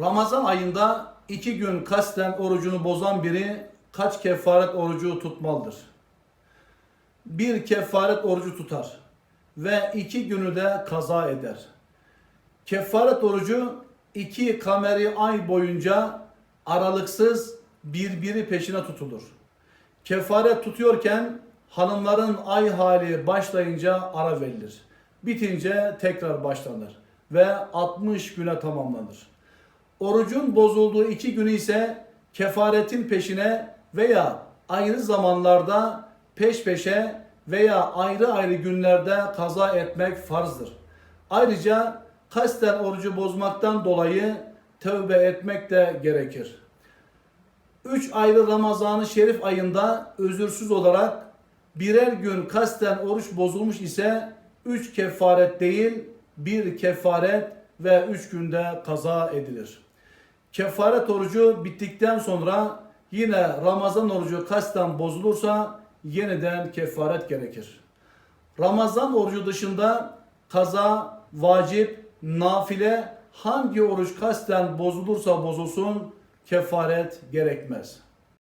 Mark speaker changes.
Speaker 1: Ramazan ayında iki gün kasten orucunu bozan biri kaç kefaret orucu tutmalıdır? Bir kefaret orucu tutar ve iki günü de kaza eder. Kefaret orucu iki kameri ay boyunca aralıksız birbiri peşine tutulur. Kefaret tutuyorken hanımların ay hali başlayınca ara verilir. Bitince tekrar başlanır ve 60 güne tamamlanır. Orucun bozulduğu iki günü ise kefaretin peşine veya ayrı zamanlarda peş peşe veya ayrı ayrı günlerde kaza etmek farzdır. Ayrıca kasten orucu bozmaktan dolayı tövbe etmek de gerekir. Üç ayrı Ramazan-ı Şerif ayında özürsüz olarak birer gün kasten oruç bozulmuş ise üç kefaret değil bir kefaret ve üç günde kaza edilir. Kefaret orucu bittikten sonra yine Ramazan orucu kasten bozulursa yeniden kefaret gerekir. Ramazan orucu dışında kaza, vacip, nafile hangi oruç kasten bozulursa bozulsun kefaret gerekmez.